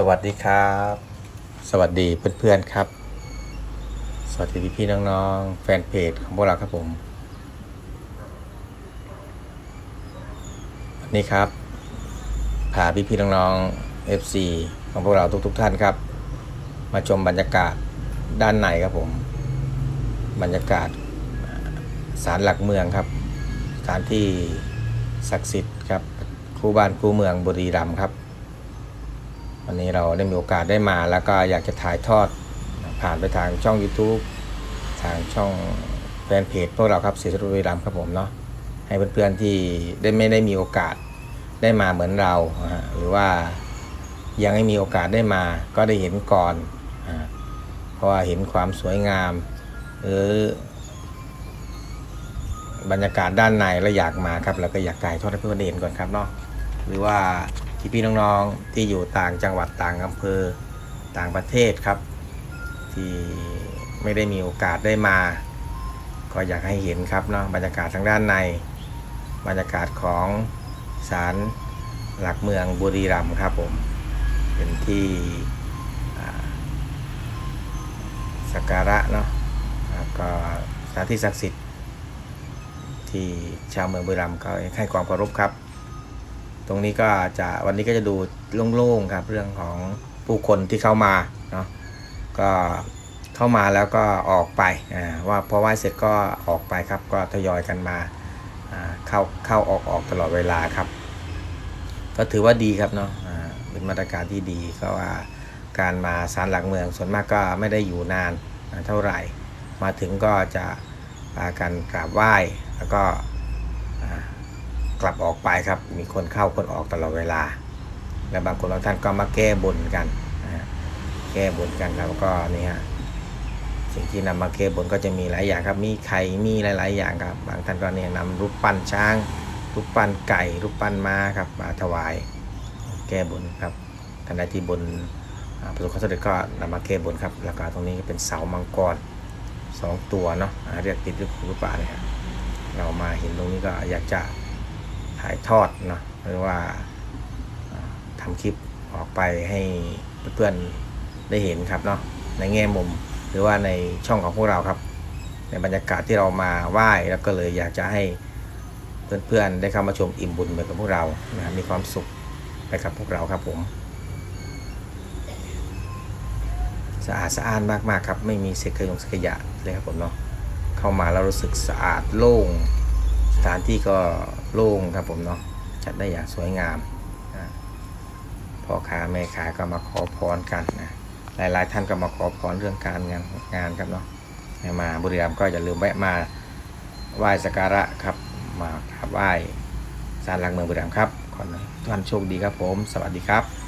สวัสดีครับ สวัสดีเพื่อนๆครับ สวัสดีพี่ๆน้องๆ แฟนเพจของพวกเราครับผมวันนี้ครับพาพี่ๆน้องๆ FC ของพวกเราทุกๆท่านครับ มาชมบรรยากาศด้านในครับผม บรรยากาศศาลหลักเมืองครับสถานที่ศักดิ์สิทธิ์ครับคู่บ้านคู่เมืองบุรีรัมย์ครับ วันนี้เราได้มีโอกาสได้มาแล้วก็อยากจะถ่ายทอดผ่านไปทางช่อง YouTube ทางช่องแฟนเพจพวกเราครับเสียสรุรีรัมครับผมเนาะให้เพื่อนๆที่ได้ไม่ได้มีโอกาสได้มาเหมือนเรา หรือว่ายังไม่มีโอกาสได้มาก็ได้เห็นก่อน เพราะว่าเห็นความสวยงาม หรือบรรยากาศด้านในแล้วอยากมาครับแล้วก็อยากถ่ายทอดให้เพื่อนๆเห็นก่อนครับเนาะหรือว่า พี่พี่ๆน้องๆที่อยู่ต่างจังหวัดต่างอำเภอต่างประเทศครับ ที่ไม่ได้มีโอกาสได้มา ก็อยากให้เห็นครับเนาะบรรยากาศทางด้านใน บรรยากาศของศาลหลักเมืองบุรีรัมย์ครับผม เป็นที่สักการะเนาะก็สถานที่ศักดิ์สิทธิ์ที่ชาวเมืองบุรีรัมย์ก็ให้ความเคารพครับ ตรงนี้ก็จะวันนี้ก็จะดูโล่งๆครับ เรื่องของผู้คนที่เข้ามาเนาะก็เข้ามาแล้วก็ออกไปอ่าว่าพอไหว้เสร็จก็ออกไปครับ ก็ทยอยกันมาอ่าเข้าเข้าออกออกตลอดเวลาครับ ก็ถือว่าดีครับเนาะอ่าเป็นมาตรการที่ดีก็ว่าการมาศาลหลักเมืองส่วนมากก็ไม่ได้อยู่นานเท่าไหร่ มาถึงก็จะพากันกราบไหว้แล้วก็ กลับออกไปครับ มีคนเข้าคนออกตลอดเวลา และบางคนบางท่านก็มาแก้บนกันแก้บนกันแล้วก็นี่ฮะสิ่งที่นำมาแก้บนก็จะมีหลายอย่างครับ มีไข่มีหลาย ๆ อย่างครับ บางท่านก็เนี่ยนำรูปปั้นช้างรูปปั้นไก่รูปปั้นม้าครับมาถวาย แก้บนครับท่านใดที่บนประสบความสำเร็จก็นำมาแก้บนครับแล้วก็ตรงนี้ก็เป็นเสามังกรสองตัวเนาะเรียกติดหรือหรือเปล่าเนี่ยครับเรามาเห็นตรงนี้ก็อยากจะ ถ่ายทอดเนาะหรือว่าอ่าทำคลิปออกไปให้เพื่อนๆได้เห็นครับเนาะในแง่มุมหรือว่าในช่องของพวกเราครับ ในบรรยากาศที่เรามาไหว้แล้วก็เลยอยากจะให้เพื่อนๆได้เข้ามาชมอิ่มบุญไปกับพวกเรานะมีความสุขไปกับพวกเราครับผมสะอาดสะอ้านมากๆครับ ไม่มีเศษขยงเศษขยะเลยครับผมเนาะเข้ามาแล้วรู้สึกสะอาดโล่ง สถานที่ก็โล่งครับผมเนาะจัดได้อย่างสวยงามพ่อค้าแม่ค้าก็มาขอพรกันนะหลายๆท่านก็มาขอพรเรื่องการงานงานครับเนาะมาบุรีรัมย์ก็อย่าลืมแวะมาไหว้สักการะครับมากราบไหว้ศาลหลักเมืองบุรีรัมย์ครับขอให้ทุกท่านโชคดีครับผม สวัสดีครับ